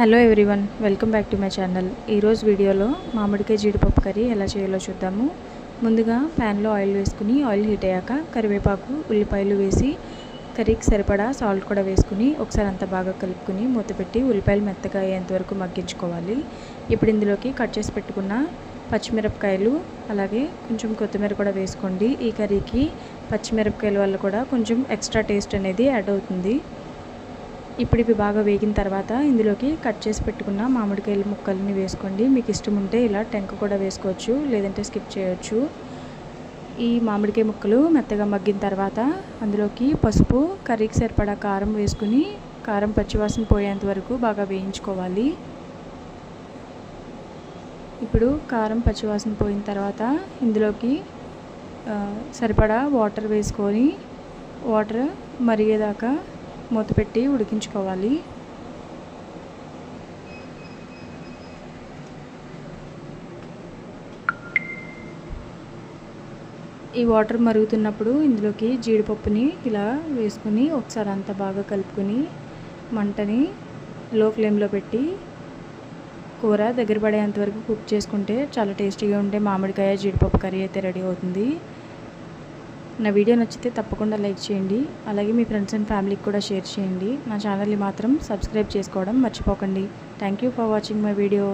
Hello everyone welcome back to my channel. ఈరోజు వీడియోలో మామిడికాయ జీడిపప్పు కర్రీ ఎలా చేయాలో చూద్దాము. ముందుగా ప్యాన్లో ఆయిల్ వేసుకుని ఆయిల్ హీట్ అయ్యాక కరివేపాకు ఉల్లిపాయలు వేసి కర్రీకి సరిపడా సాల్ట్ కూడా వేసుకుని ఒకసారి అంతా బాగా కలుపుకుని మూతపెట్టి ఉల్లిపాయలు మెత్తగా అయ్యేంత వరకు మగ్గించుకోవాలి. ఇప్పుడు ఇందులోకి కట్ చేసి పెట్టుకున్న పచ్చిమిరపకాయలు అలాగే కొంచెం కొత్తిమీర కూడా వేసుకోండి. ఈ కర్రీకి పచ్చిమిరపకాయల వల్ల కూడా కొంచెం ఎక్స్ట్రా టేస్ట్ అనేది యాడ్ అవుతుంది. ఇప్పుడు ఇవి బాగా వేగిన తర్వాత ఇందులోకి కట్ చేసి పెట్టుకున్న మామిడికాయల ముక్కల్ని వేసుకోండి. మీకు ఇష్టం ఉంటే ఇలా టెంక కూడా వేసుకోవచ్చు లేదంటే స్కిప్ చేయొచ్చు. ఈ మామిడికాయ ముక్కలు మెత్తగా మగ్గిన తర్వాత అందులోకి పసుపు కర్రీకి సరిపడా కారం వేసుకుని కారం పచ్చివాసన పోయేంత వరకు బాగా వేయించుకోవాలి. ఇప్పుడు కారం పచ్చివాసన పోయిన తర్వాత ఇందులోకి సరిపడా వాటర్ వేసుకొని వాటర్ మరిగేదాకా మూత పెట్టి ఉడికించుకోవాలి. ఈ వాటర్ మరుగుతున్నప్పుడు ఇందులోకి జీడిపప్పుని ఇలా వేసుకుని ఒకసారి అంతా బాగా కలుపుకొని మంటని లో ఫ్లేమ్లో పెట్టి కూర దగ్గర పడేంత వరకు కుక్ చేసుకుంటే చాలా టేస్టీగా ఉండే మామిడికాయ జీడిపప్పు కర్రీ అయితే రెడీ అవుతుంది. నా వీడియో నచ్చితే తప్పకుండా లైక్ చేయండి. అలాగే మీ ఫ్రెండ్స్ అండ్ ఫ్యామిలీకి కూడా షేర్ చేయండి. నా ఛానల్ని మాత్రం సబ్స్క్రైబ్ చేసుకోవడం మర్చిపోకండి. Thank you for watching my video.